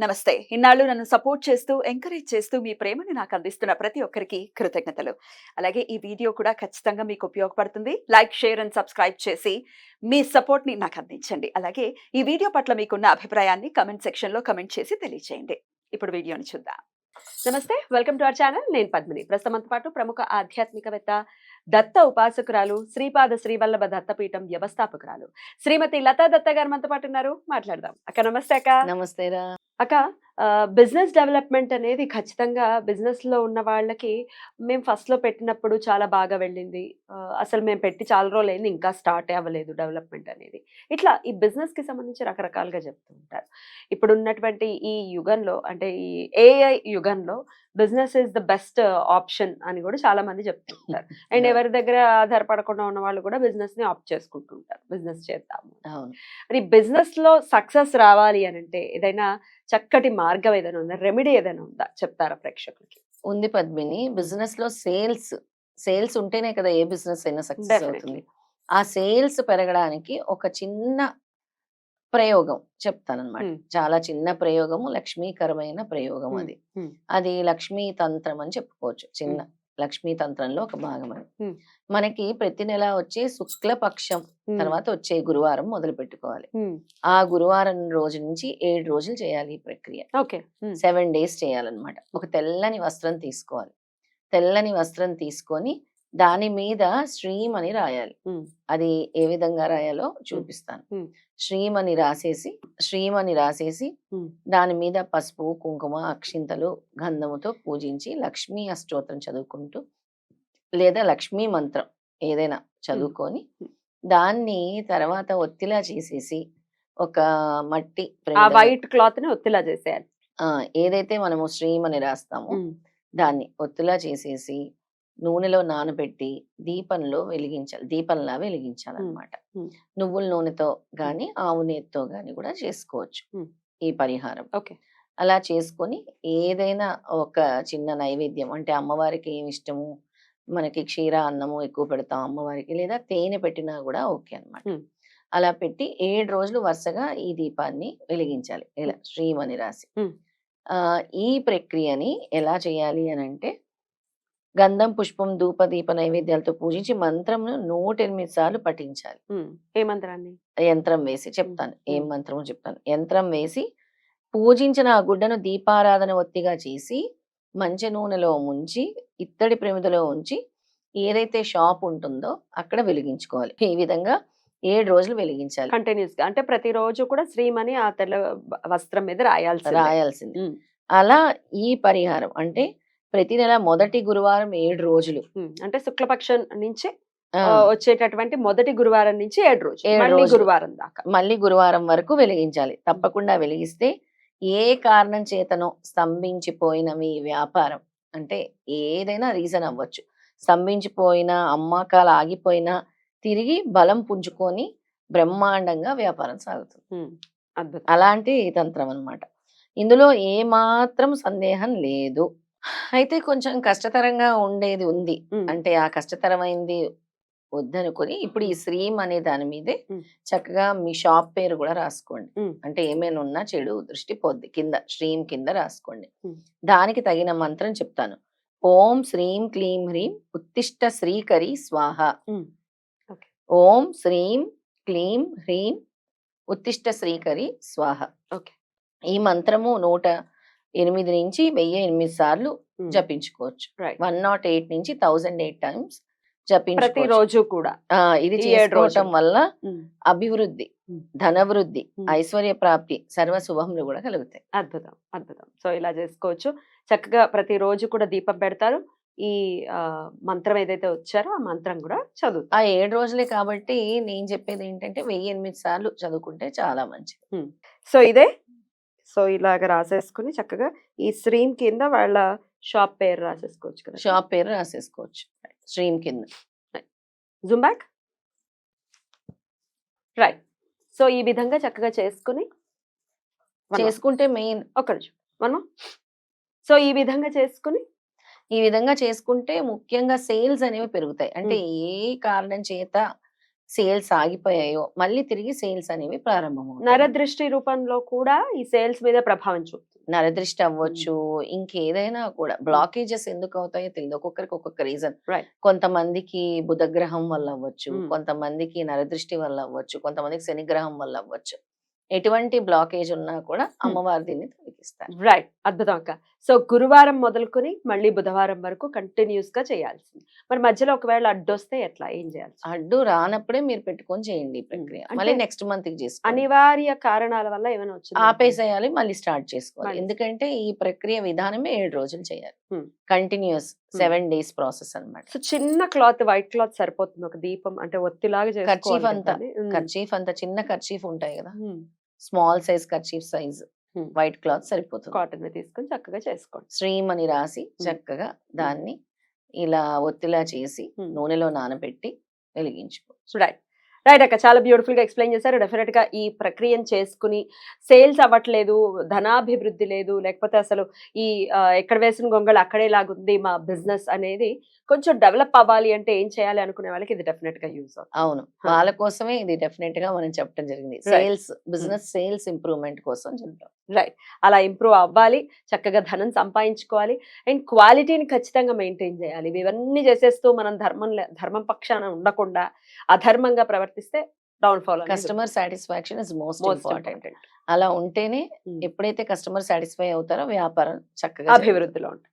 నమస్తే. ఇన్నాళ్ళు నన్ను సపోర్ట్ చేస్తూ ఎంకరేజ్ చేస్తూ మీ ప్రేమని నాకు అందిస్తున్న ప్రతి ఒక్కరికి కృతజ్ఞతలు. అలాగే ఈ వీడియో కూడా ఖచ్చితంగా మీకు ఉపయోగపడుతుంది. లైక్ షేర్ అండ్ సబ్స్క్రైబ్ చేసి మీ సపోర్ట్ని నాకు అందించండి. అలాగే ఈ వీడియో పట్ల మీకున్న అభిప్రాయాన్ని కమెంట్ సెక్షన్లో కమెంట్ చేసి తెలియజేయండి ఇప్పుడు వీడియోని చూద్దాం. నమస్తే. Welcome to our channel. నేను పద్మిని. ప్రస్తుతంతో పాటు ప్రముఖ ఆధ్యాత్మికవేత్త దత్త ఉపాసకురాలు శ్రీపాద శ్రీవల్లభ దత్తపీఠం వ్యవస్థాపకురాలు. శ్రీమతి లతా దత్త గారు మనతో పాటు ఉన్నారు. మాట్లాడదాం. అక్క నమస్తే అక్క. నమస్తే రా అక్క బిజినెస్ డెవలప్మెంట్ అనేది ఖచ్చితంగా business లో ఉన్న వాళ్ళకి మేము first లో పెట్టినప్పుడు చాలా బాగా వెళ్ళింది. అసలు మేము పెట్టి చాలా రోజులు అయింది ఇంకా స్టార్ట్ అవ్వలేదు డెవలప్మెంట్ అనేది. ఇట్లా ఈ business కి సంబంధించి రకరకాలుగా చెప్తూ ఉంటారు. ఇప్పుడు ఉన్నటువంటి ఈ యుగంలో అంటే ఈ ఏఐ యుగంలో business is the best option అని కూడా చాలా మంది చెప్తూ ఉంటారు. అండ్ ఎవరి దగ్గర ఆధారపడకుండా ఉన్న వాళ్ళు కూడా business ని ఆప్ట్ చేసుకుంటూ ఉంటారు. బిజినెస్ చేద్దాము మరి బిజినెస్లో సక్సెస్ రావాలి అని అంటే ఏదైనా చక్కటి మార్గం ఏదైనా ఉందా? రెమెడీ ఏదైనా ఉందా? చెప్తారా ప్రేక్షకులకి? ఉంది పద్మిని. బిజినెస్లో సేల్స్ సేల్స్ ఉంటేనే కదా ఏ బిజినెస్ అయినా సక్సెస్. అవుతుంది. ఆ సేల్స్ పెరగడానికి ఒక చిన్న ప్రయోగం చెప్తానన్నమాట. Hmm. చాలా చిన్న ప్రయోగము లక్ష్మీకరమైన ప్రయోగం. అది. అది లక్ష్మీ తంత్రం అని చెప్పుకోవచ్చు. చిన్న. లక్ష్మీ తంత్రంలో ఒక భాగం Hmm. మనకి ప్రతి నెల వచ్చే శుక్లపక్షం తర్వాత వచ్చే గురువారం మొదలు పెట్టుకోవాలి. ఆ గురువారం రోజు నుంచి ఏడు రోజులు చేయాలి ఈ ప్రక్రియ. ఓకే. సెవెన్ డేస్ చేయాలన్నమాట. ఒక తెల్లని వస్త్రం తీసుకోవాలి. తెల్లని వస్త్రం తీసుకొని దాని మీద శ్రీం అని రాయాలి. అది ఏ విధంగా రాయాలో చూపిస్తాను. శ్రీం అని రాసేసి శ్రీం అని రాసేసి దాని మీద పసుపు కుంకుమ అక్షింతలు గంధముతో పూజించి లక్ష్మీ అష్టోత్తరం చదువుకుంటూ లేదా లక్ష్మీ మంత్రం ఏదైనా చదువుకొని. దాన్ని తర్వాత ఒత్తిలా చేసేసి ఒక మట్టి వైట్ క్లాత్ని ఒత్తిలా చేసేయాలి. ఆ! ఏదైతే మనము శ్రీం అని రాస్తామో దాన్ని ఒత్తులా చేసేసి నూనెలో నానబెట్టి దీపంలో వెలిగించాలి. దీపంలా వెలిగించాలన్నమాట. నువ్వుల నూనెతో గాని ఆవు నేతితో గాని కూడా చేసుకోవచ్చు. ఈ పరిహారం. ఓకే. అలా చేసుకొని ఏదైనా ఒక చిన్న నైవేద్యం అంటే అమ్మవారికి ఏమి ఇష్టము? మనకి క్షీర అన్నము ఎక్కువ పెడతాం అమ్మవారికి లేదా తేనె పెట్టినా కూడా ఓకే అన్నమాట. మ్మ్. అలా పెట్టి ఏడు రోజులు వరుసగా ఈ దీపాన్ని వెలిగించాలి. ఇలా శ్రీం అని రాసి. ఆ ఈ ప్రక్రియని ఎలా చేయాలి అని అంటే గంధం పుష్పం ధూప దీప నైవేద్యాలతో పూజించి మంత్రంను నూట ఎనిమిది సార్లు పఠించాలి. ఏ మంత్రాన్ని? యంత్రం వేసి చెప్తాను. ఏం. మంత్రమో చెప్తాను. యంత్రం వేసి పూజించిన ఆ గుడ్డను దీపారాధన ఒత్తిగా చేసి మంచి నూనెలో ముంచి ఇత్తడి ప్రమిదలో ఉంచి ఏదైతే షాప్ ఉంటుందో అక్కడ వెలిగించుకోవాలి. ఈ విధంగా ఏడు రోజులు వెలిగించాలి. కంటిన్యూస్గా అంటే ప్రతిరోజు కూడా శ్రీమని ఆ తెల్ల వస్త్రం మీద రాయాల్సి రాయాల్సింది. అలా ఈ పరిహారం అంటే ప్రతి నెల మొదటి గురువారం ఏడు రోజులు. అంటే శుక్లపక్షం నుంచి వచ్చేటటువంటి మొదటి గురువారం నుంచి ఏడు రోజు ఏడు మళ్ళీ రోజులు. గురువారం దాకా. మళ్ళీ గురువారం వరకు వెలిగించాలి. తప్పకుండా వెలిగిస్తే ఏ కారణం చేతనో స్తంభించిపోయిన మీ వ్యాపారం అంటే ఏదైనా రీజన్ అవ్వచ్చు. స్తంభించిపోయిన అమ్మకాలు ఆగిపోయినా తిరిగి బలం పుంజుకొని బ్రహ్మాండంగా వ్యాపారం సాగుతుంది. అలాంటి తంత్రం అన్నమాట. ఇందులో ఏ మాత్రం సందేహం లేదు. అయితే కొంచెం కష్టతరంగా ఉండేది ఉంది. అంటే ఆ కష్టతరమైంది వద్దనుకొని ఇప్పుడు ఈ శ్రీం అనే దాని మీదే. చక్కగా మీ షాప్ పేరు కూడా రాసుకోండి. అంటే ఏమైనా ఉన్నా చెడు దృష్టి పోద్ది కింద శ్రీం కింద రాసుకోండి. దానికి తగిన మంత్రం చెప్తాను ఓం శ్రీం క్లీం హ్రీం ఉత్తిష్ట శ్రీకరి స్వాహ. ఓం శ్రీం క్లీం హ్రీం ఉత్తిష్ట శ్రీకరి స్వాహ ఓకే. ఈ మంత్రము నూట ఎనిమిది నుంచి వెయ్యి ఎనిమిది సార్లు. జపించుకోవచ్చు. వన్ నాట్ ఎయిట్ నుంచి థౌజండ్ ఎయిట్ టైమ్స్ జపించుకోవచ్చు ప్రతిరోజు కూడా ఇది చేసుకోవటం రోజులు. వల్ల. అభివృద్ధి. ధనవృద్ధి. ఐశ్వర్య ప్రాప్తి సర్వ శుభములు కూడా కలుగుతాయి అద్భుతం అద్భుతం సో ఇలా చేసుకోవచ్చు చక్కగా ప్రతిరోజు కూడా దీపం పెడతారు ఈ మంత్రం ఏదైతే వచ్చారో ఆ మంత్రం కూడా చదువుతారు ఆ ఏడు రోజులే కాబట్టి నేను చెప్పేది ఏంటంటే వెయ్యి ఎనిమిది సార్లు చదువుకుంటే చాలా మంచిది సో ఇదే సో ఇలాగ రాసేసుకుని చక్కగా ఈ స్ట్రీమ్ కింద వాళ్ళ షాప్ పేరు రాసేసుకోవచ్చు కదా. షాప్ పేరు రాసేసుకోవచ్చు. స్ట్రీమ్ కింద. Zoom back. రైట్ సో ఈ విధంగా చక్కగా చేసుకుని. చేసుకుంటే మెయిన్. నిమిషం. మనం సో ఈ విధంగా చేసుకుని ఈ విధంగా చేసుకుంటే ముఖ్యంగా సేల్స్ అనేవి పెరుగుతాయి. అంటే ఏ కారణం చేత సేల్స్ ఆగిపోయాయో మళ్ళీ తిరిగి సేల్స్ అనేవి ప్రారంభం నరదృష్టి రూపంలో కూడా ఈ సేల్స్ మీద ప్రభావం చూపుతుంది. నరదృష్టి అవ్వచ్చు ఇంకేదైనా కూడా బ్లాకేజెస్ ఎందుకు అవుతాయో తెలియదు ఒక్కొక్కరికి ఒక్కొక్క రీజన్. కొంతమందికి బుధగ్రహం వల్ల అవ్వచ్చు. కొంతమందికి నరదృష్టి వల్ల అవ్వచ్చు కొంతమందికి శనిగ్రహం వల్ల అవ్వచ్చు. ఎటువంటి బ్లాకేజ్ ఉన్నా కూడా అమ్మవారి దీన్ని తొలగిస్తారు. రైట్ అద్భుతం అక్క. సో గురువారం మొదలుకొని మళ్ళీ బుధవారం వరకు కంటిన్యూస్గా చేయాల్సింది. మరి మధ్యలో ఒకవేళ అడ్డొస్తే ఎట్లా? ఏం చేయాలి అడ్డు రానప్పుడే మీరు పెట్టుకొని చేయండి ప్రక్రియ. మళ్ళీ నెక్స్ట్ మంత్కి చేసుకోండి. అనివార్య కారణాల వల్ల ఏమైనా వచ్చింది ఆపేసేయాలి మళ్ళీ స్టార్ట్ చేసుకోవాలి. ఎందుకంటే ఈ ప్రక్రియ విధానమే ఏడు రోజులు చేయాలి. కంటిన్యూస్ సెవెన్ డేస్ ప్రాసెస్ అన్నమాట. సో చిన్న క్లాత్ వైట్ క్లాత్ సరిపోతుంది. ఒక దీపం అంటే ఒత్తిలాగా కర్చీఫ్ అంతా. కర్చీఫ్ అంత చిన్న కర్చీఫ్ ఉంటాయి కదా. Small size kerchief size. White cloth సరిపోతుంది. కాటన్ తీసుకొని చక్కగా చేసుకోండి. శ్రీమ్ అని రాసి చక్కగా దాన్ని ఇలా ఒత్తిలా చేసి. నూనెలో నానబెట్టి వెలిగించుకో రైట్. రైట్ అక్క చాలా బ్యూటిఫుల్గా ఎక్స్ప్లెయిన్ చేశారు. డెఫినెట్గా ఈ ప్రక్రియను చేసుకుని సేల్స్ అవ్వట్లేదు ధనాభివృద్ధి లేదు లేకపోతే అసలు ఈ ఎక్కడ వేసిన గొంగళి అక్కడే లాగుంది మా బిజినెస్ అనేది కొంచెం డెవలప్ అవ్వాలి అంటే ఏం చేయాలి అనుకునే వాళ్ళకి ఇది డెఫినెట్గా యూజ్ అవుతుంది. అవును. వాళ్ళ కోసమే ఇది డెఫినెట్గా మనం చెప్పడం జరిగింది. సేల్స్ బిజినెస్ సేల్స్ ఇంప్రూవ్మెంట్ కోసం చెప్తాం. రైట్ అలా ఇంప్రూవ్ అవ్వాలి చక్కగా ధనం సంపాదించుకోవాలి. అండ్ క్వాలిటీని ఖచ్చితంగా మెయింటైన్ చేయాలి. ఇవన్నీ చేసేస్తూ మనం ధర్మం ధర్మం పక్షాన ఉండకుండా అధర్మంగా ప్రవర్తిస్తే down fall customer satisfaction is most important అలా ఉంటేనే Hmm. ఎప్పుడైతే కస్టమర్ సాటిస్ఫై అవుతారో వ్యాపారం చక్కగా. అభివృద్ధిలో ఉంటుంది.